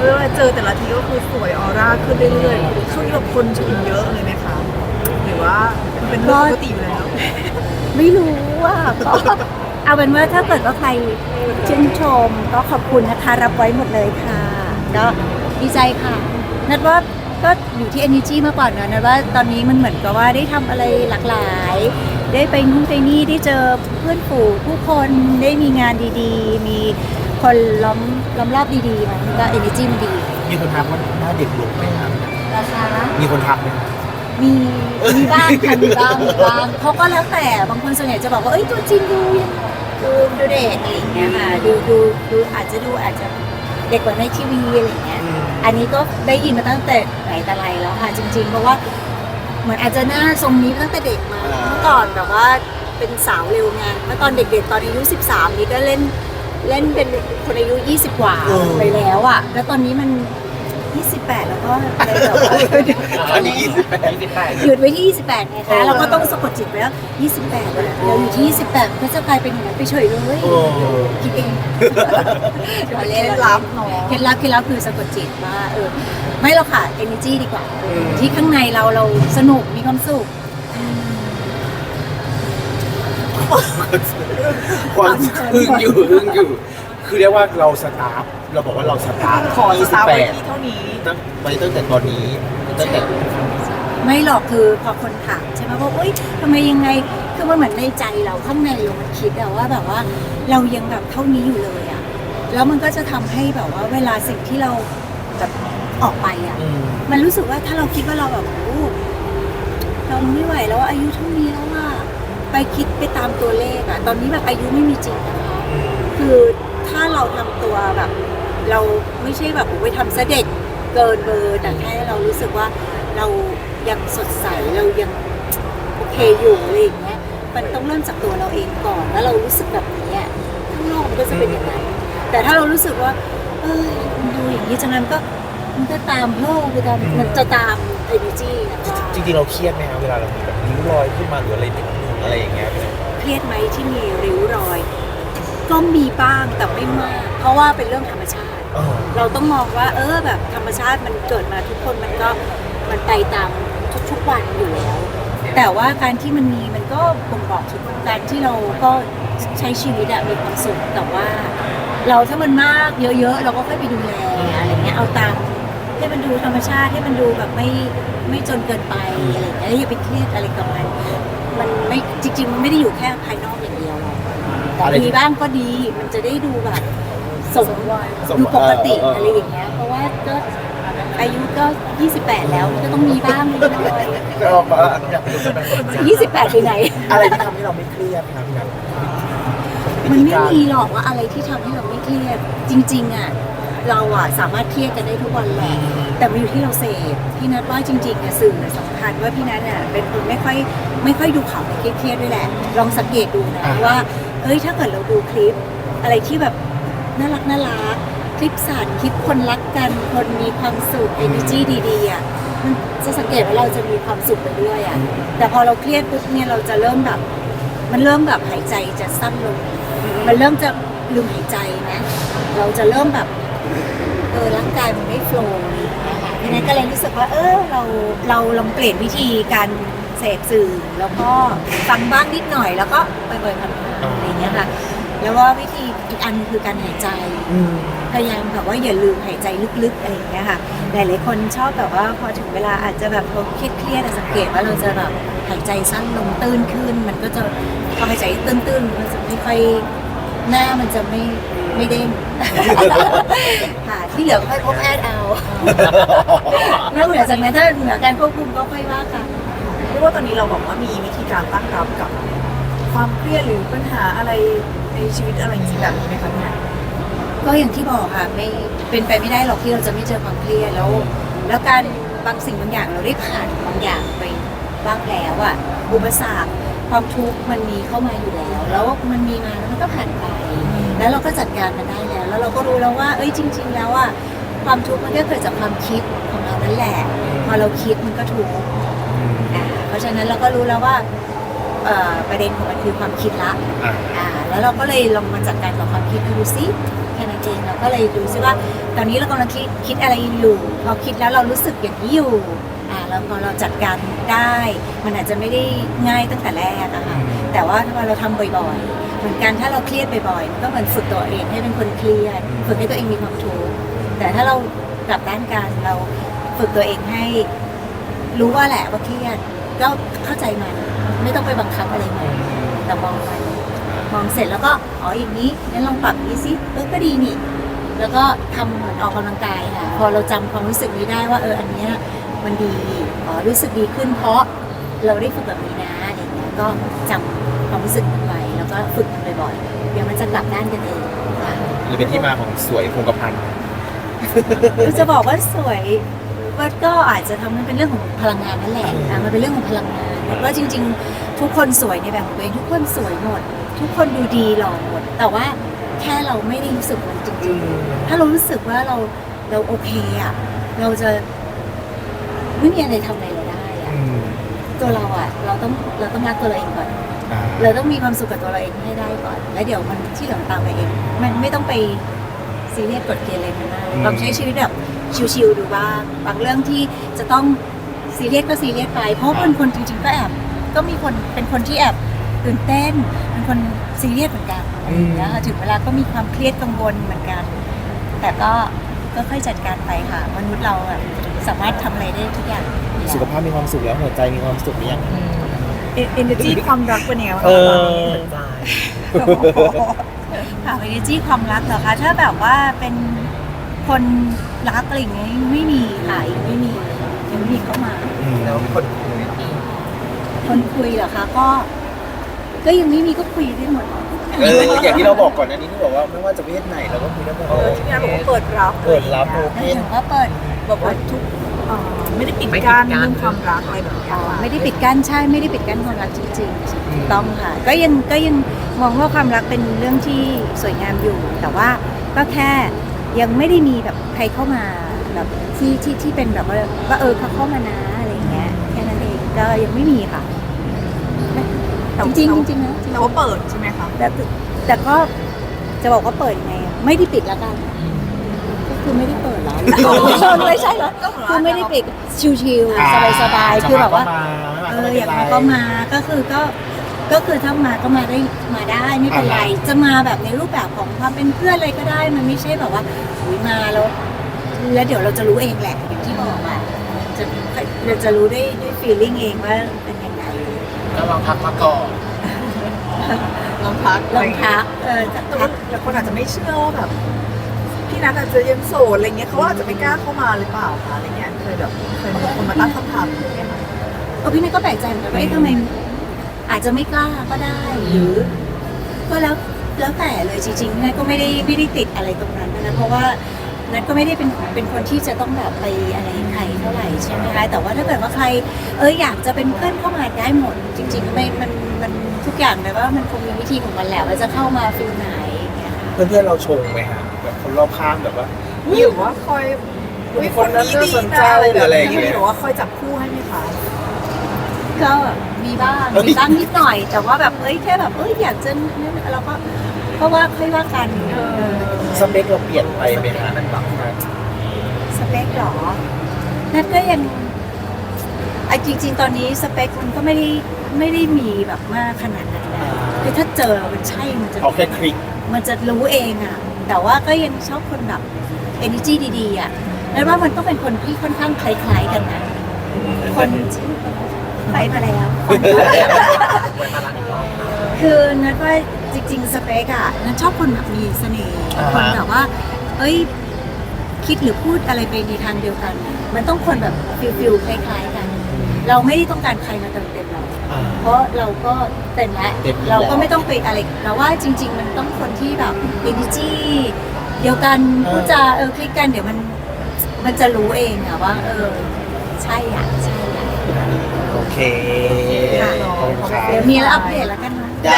เรื่อยๆเจอแต่ละทีก็คือสวยออร่าขึ้นเรื่อยๆช่วงนี้แบบคนชมเยอะเลยไหมคะหรือว่ามันเป็นเรื่องปกติอยู่แล้ว ไม่รู้ว่าก็เอาเป็นว่าถ้าเกิดว่าใครชื่นชมก็ขอบคุณนะคะรับไว้หมดเลยค่ะ ก็ดีใจค่ะ นัดว่าก็อยู่ที่ energy มาก่อนนะนัดว่าตอนนี้มันเหมือนกับว่าได้ทำอะไรหลากหลาย ได้ไปนู่นไปนี่ได้เจอเพื่อนฝูงผู้คนได้มีงานดีๆ มี คนล้อมล้อมรอบดีๆมันก็ energy มันดีมีคนทักว่าหน้าเด็กลงไหมครับนะคะมีคนทักไหมครับมีมีบ้างค่ะมีบ้างมีบ้างเขาก็แล้วแต่บางคนส่วนใหญ่จะบอกว่าเอ้ยตัวจริงดูยังดูดูเด็กอะไรอย่างเงี้ยค่ะดูดูดูอาจจะดูอาจจะเด็กกว่าในทีวีอะไรอย่างเงี้ย อันนี้ก็ได้ยินมาตั้งแต่ไหนแต่ไรแล้วค่ะจริง ๆ เพราะว่าเหมือนอาจจะหน้าทรงนี้ตั้งแต่เด็กมาเมื่อก่อนแบบว่าเป็นสาวเร็วไงเมื่อตอนเด็กๆตอนอายุ 13 นี่ก็เล่น เล่นเป็นคนอายุ 20 กว่าไปแล้วอะ แล้วตอนนี้มัน 28 แล้วก็เลยแบบว่าตอนนี้ยี่สิบแปดหยุดไว้ที่ 28ไงคะเราก็ต้องสะกดจิตไว้ว่า28อะเราอยู่ที่ 28ก็จะกลายเป็นอย่างนั้นไปเฉยเลยโอ้คิดเองเราเคเล่นล็ดลับเนาะเคล็ดลับเคล็ดลับคือสะกดจิตว่าเออไม่หรอกค่ะ energy ดีกว่า ที่ข้างในเราเราสนุกมีความสุข ความอึ้งอยู่อึ้งอยู่ คือเรียกว่าเราสตาร์ทเราบอกว่าเราสตาร์ทขอสตาร์ทแปไว้ดที่เท่านี้ ตั้งไปตั้งแต่ตอนนี้ตั้งแต่ไม่หรอกคือพอคนถามใช่ไหมว่าอุ้ยทำไมยังไงคือมันเหมือนในใจเราข้างในเรามันคิดอะว่าแบบว่าเรายังแบบเท่านี้อยู่เลยอะแล้วมันก็จะทำให้แบบว่าเวลาสิ่งที่เราแบบออกไปอะอืมมันรู้สึกว่าถ้าเราคิดว่าเราแบบโอ้เราไม่ไหวแล้วอายุเท่านี้แล้วอะ ไปคิดไปตามตัวเลขอะตอนนี้แบบอายุไม่มีจริงนะคะอืมคือถ้าเราทำตัวแบบ เราไม่ใช่แบบไปทำซะเด็กเกินเบอร์แต่แค่เรารู้สึกว่าเรายังสดใสเรายังโอเคอยู่อะไรอย่างเงี้ยมันต้องเริ่มจากตัวเราเองก่อน แล้วเรารู้สึกแบบนี้อะข้างนอกมันก็จะเป็นอย่างนั้นแต่ถ้าเรารู้สึกว่า เออมันดูอย่างนี้จังนั้นก็มันก็ตามโลกไปตามมันจะตาม energy นะคะจริงๆเราเครียดไหมครับเวลาเรามีแบบริ้วรอยขึ้นมาหรืออะไรนิดนึง อะไรอย่างเงี้ยเครียดไหมที่มีริ้วรอย ก็มีบ้างแต่ไม่มาก เพราะว่าเป็นเรื่องธรรมชาติเออเราต้องมองว่า เออแบบธรรมชาติมันเกิดมาทุกคนมันก็มันไปตามทุกๆวันอยู่แล้ว แต่ว่าการที่มันมีมันก็บ่งบอกถึงการที่เราก็ใช้ชีวิตอะมีความสุขแต่ว่า เราถ้ามันมากเยอะๆ เราก็ค่อยไปดูแลอะไรเงี้ยเอาตามให้มันดูธรรมชาติให้มันดูแบบไม่ไม่จนเกินไปอะไรเงี้ยอย่าไปเครียดอะไรกับมัน มันไม่จริง ๆ มันไม่ได้อยู่แค่ภายนอกอย่างเดียวหรอกแต่มีบ้างก็ดี มันจะได้ดูแบบสมวัยดูปกติอะไรอย่างเงี้ย เพราะว่าก็อายุก็ 28 แล้วก็ต้องมีบ้างนิดหน่อยก็มาอยากรู้กัน28ไปไหน อะไรที่ทำให้เราไม่เครียดครับพี่นัทมันไม่มีหรอกว่าอะไรที่ทำให้เราไม่เครียด จริง ๆ อะ เราอะสามารถเครียดกันได้ทุกวันแหละแต่มันอยู่ที่เราเสพพี่นัทว่าจริงๆอะสื่อสำคัญว่าพี่นัทเนี่ยเป็นคนไม่ค่อยไม่ค่อยดูข่าวเครียดๆด้วยแหละ ลองสังเกตดูนะว่าเอ้ยถ้าเกิดเราดูคลิป อะไรที่แบบน่ารักน่ารักคลิปสารคลิปคนรักกันคนมีความสุข energy ดีๆอะมันจะสังเกตว่าเราจะมีความสุขไปเรื่อยอะแต่พอเราเครียดปุ๊บเนี่ยเราจะเริ่มแบบ มันเริ่มแบบหายใจจะสั้นลง มันเริ่มจะลืมหายใจนะ เราจะเริ่มแบบ เออร่างกายมันไม่โฟล์นะคะทีนี้ก็เลยรู้สึกว่า เออเราเราลองเปลี่ยนวิธีการเสพสื่อ แล้วก็ฟังบ้างนิดหน่อย แล้วก็ไปเบิร์ทำงานอะไรอย่างเงี้ยค่ะ แล้วว่าวิธีอีกอันคือการหายใจ อืม พยายามแบบว่าอย่าลืมหายใจลึกๆอะไรอย่างเงี้ยค่ะ หลายๆคนชอบแบบว่าพอถึงเวลาอาจจะแบบเครียดเครียดๆอะสังเกตว่าเราจะแบบหายใจสั้นลงตื้นขึ้น มันก็จะพอหายใจตื้นๆมันจะไม่ค่อยหน้ามันจะไม่ ไม่เด้ง ค่ะที่เหลือค่อยพบแพทย์เอานอกเหนือจากนั้นถ้าเหนือการควบคุมก็ค่อยว่ากัน เรียกว่าตอนนี้เราบอกว่ามีวิธีการตั้งรับกับ ความเครียดหรือปัญหาอะไรในชีวิตอะไรอย่างนี้แบบนี้ไหมคะเนี่ยก็อย่างที่บอกค่ะไม่เป็นไปไม่ได้หรอกที่เราจะไม่เจอความเครียดแล้ว แล้วการบางสิ่งบางอย่างเราได้ผ่านบางอย่างไปบ้างแล้วอะอุปสรรคความทุกข์มันมีเข้ามาอยู่แล้ว แล้วมันมีมาแล้วมันก็ผ่านไป แล้วเราก็จัดการมันได้แล้ว แล้วเราก็รู้แล้วว่า เอ้ยจริง ๆ แล้วอะความทุกข์มันก็เกิดจากความคิดของเรานั่นแหละ พอเราคิดมันก็ถูกอ่าเพราะฉะนั้นเราก็รู้แล้วว่าเอ่อประเด็นของมันคือความคิดละอะ อ่าแล้วเราก็เลยลองมาจัดการกับความคิดดูซิแค่นั้นเองเราก็เลยดูซิว่า ตอนนี้เรากำลังคิดคิดอะไรอยู่ พอคิดแล้วเรารู้สึกอย่างนี้อยู่อ่าแล้วพอเราจัดการได้ มันอาจจะไม่ได้ง่ายตั้งแต่แรกอะค่ะแต่ว่าถ้าเราทำบ่อยๆ เหมือนกันถ้าเราเครียดบ่อยๆมันก็เหมือนฝึกตัวเองให้เป็นคนเครียดฝึกให้ตัวเองมีความทุกข์แต่ถ้าเรากลับด้านกันเราฝึกตัวเองให้ รู้ว่าแหละว่าเครียดก็เข้าใจมันไม่ต้องไปบังคับอะไรมันแต่มองมันมองเสร็จแล้วก็อ๋ออย่างนี้งั้นลองปรับนี้สิเออก็ดีนี่ แล้วก็ทำเหมือนออกกำลังกายค่ะ พอเราจำความรู้สึกนี้ได้ว่าเอออันเนี้ยมันดีอ๋อรู้สึกดีขึ้นเพราะเราได้ฝึกแบบนี้นะอะไรเงี้ยก็จำความรู้สึกนั้นไว้ แล้วก็ฝึกมันบ่อยๆ เดี๋ยวมันจะกลับด้านกันเองค่ะหรือเป็นที่มาของสวยคงกระพันคือจะบอกว่าสวยว่าก็อาจจะทำให้เป็นเรื่องของพลังงานนั่นแหละอะมันเป็นเรื่องของพลังงานว่าจริง ๆ ทุกคนสวยในแบบของตัวเองทุกคนสวยหมด ทุกคนดูดีหล่อหมด แต่ว่าแค่เราไม่ได้รู้สึกมันจริง ๆ ถ้าเรารู้สึกว่าเราเราโอเคอะเราจะไม่มีอะไรทำอะไรเราได้อะตัวเราอะเราต้องเราต้องรักตัวเราเองก่อน เราต้องมีความสุขกับตัวเราเองให้ได้ก่อน แล้วเดี๋ยวมันที่เหลือตามมาเอง มันไม่ต้องไปซีเรียสกดเกณฑ์อะไรมันมากอืมลองใช้ชีวิตแบบชิวๆดูบ้างบางเรื่องที่จะต้องซีเรียสก็ซีเรียสไป เพราะเป็นคนจริงๆก็แอบก็มีคนเป็นคนที่แอบตื่นเต้นเป็นคนซีเรียสเหมือนกันอะไรอย่างเงี้ยค่ะถึงเวลาก็มีความเครียดกังวลเหมือนกัน แต่ก็ก็ค่อยจัดการไปค่ะ มนุษย์เราอะสามารถทำอะไรได้ทุกอย่างอยู่แล้วสุขภาพมีความสุขแล้วหัวใจมีความสุขหรือยัง เอเนอร์จีความรักเป็นยังไงบ้างเอคะอตอนนี้ค่ะเอเนจีความรักเหรอคะถ้าแบบว่าเป็นคนรักอะไรอย่างเงี้ยยังไม่มีค่ะยังไม่มียังไม่มีเข้ามา แล้วคนคนคุยเหรอคะก็ ก็ยังไม่มีก็คุยได้หมด เอออย่างที่เราบอกก่อนอันนี้ที่บอกว่าไม่ว่าจะเพศไหนเราก็คุยได้หมดเออที่งานบอกว่าเปิดรับเปิดรับโอแล้วเพนถึงว่าเปิดบอกว่าทุกเอ่อไม่ได้ปิดกั้น เรื่องความรักอะไรแบบนี้อ๋อไม่ได้ปิดกั้นใช่ไม่ได้ปิดกั้นความรักจริงๆถูกต้องค่ะ ก็ยังก็ยังมองว่าความรักเป็นเรื่องที่สวยงามอยู่ แต่ว่าก็แค่ยังไม่ได้มีแบบใครเข้ามาแบบที่ที่ที่เป็นแบบว่าว่าเออเขาเข้ามานะอะไรอย่างเงี้ยแค่นั้นเองก็ยังไม่มีค่ะจริงๆจริงๆนะจริงๆแต่ว่าเปิดใช่ไหมคะแต่แต่ก็จะบอกว่าเปิดยังไงอะไม่ได้ปิดแล้วกันก็ คือไม่ได้เปิดแล้วไม่ใช่เหรอคือไม่ได้ปิดชิวๆสบายๆคือแบบว่าเอออยากมาก็มาก็คือก็ก็คือถ้ามาก็มาได้มาได้ไม่เป็นไรจะมาแบบในรูปแบบของความเป็นเพื่อนอะไรก็ได้ มันไม่ใช่แบบว่าอุยมาแล้ว แล้วเดี๋ยวเราจะรู้เองแหละอย่างที่บอกอะจะเราจะรู้ด้วยด้วยฟีลลิ่งเองว่าเป็นยังไงก็ลองพักมาก่อนลองพักลองทักเออจะแต่ทัว่ากแต่คนอาจจะไม่เชื่อว่าแบบ พี่นัทอาจจะยังโสดอะไรเงี้ยเขาอาจจะไม่กล้าเข้ามาหรือเปล่าคะอะไรเงี้ยเคยแบบเคยมีคนมาตั้งคำถามอย่างเงี้ยค่ะเออพี่นายก็แปลกใจเหมือนกันว่าเอ๊ะทำไมอาจจะไม่กล้าก็ได้หรือก็แล้วแล้วแต่เลยจริงๆพี่นายก็ไม่ได้ไม่ได้ติดอะไรตรงนั้นนะเพราะว่านัทก็ไม่ได้เป็นเป็นคนที่จะต้องแบบไปอะไรใครเท่าไหร่ใช่ไหมคะแต่ว่าถ้าเกิดว่าใคร เอออยากจะเป็นเพื่อนเข้ามาได้หมด จริงๆไม่มันมันทุกอย่างเลยว่ามันคงมีวิธีของมันแหละว่าจะเข้ามาฟิลไหน พื่อนๆเราชงไหมฮะแบบคนรอบข้างแบบว่ามีหรือว่าคอยมีคนนั้นน่าสนใจหรืออะไรแบบหรืออะไรอย่างเงี้นี้ย หรือว่าคอยจับคู่ให้ไหมคะก็มีบ้างเอ้ยมีบ้างนิดหน่อย แต่ว่าแบบเอ้ยแค่แบบเอ้ยอยากจะนั่นเราก็เพราะว่าค่อยว่ากันเออสเปคเราเปลี่ยนไปไหมฮะนั่นแบบสเปคเหรอนัดก็ยังไอ้จริง ๆ ตอนนี้สเปคมันก็ไม่ได้ไม่ได้มีแบบมากขนาดนั้นนะคือถ้าเจอมันใช่มันจะ เอาแค่คลิก มันจะรู้เองอะแต่ว่าก็ยังชอบคนแบบ energy ดีๆอะนัดว่ามันต้องเป็นคนที่ค่อนข้างคล้ายๆกันนะคนที่ไปมาแล้วคือนัดว่าจริง ๆ สเปกอะนัดชอบคนแบบมีเสน่ห์อ่าฮะคนแบบว่า เอ้ยคิดหรือพูดอะไรไปในทางเดียวกัน มันต้องคนแบบฟิลฟิลคล้าย ๆ กัน เราไม่ได้ต้องการใครมาเติมเต็มเรา อ่า เพราะเราก็เต็มแล้วเต็มอยู่แล้ว เราก็ไม่ต้องไปอะไรเราว่าจริง ๆ มันต้องคนที่แบบ energy เดียวกันเออพูดจาเออคลิกกันเดี๋ยวมันมันจะรู้เองอะว่า เออ ใช่อะใช่อะโอเคค่ะขอบคุณครับเดี๋ยวมีแล้วอัปเดตแล้วกัน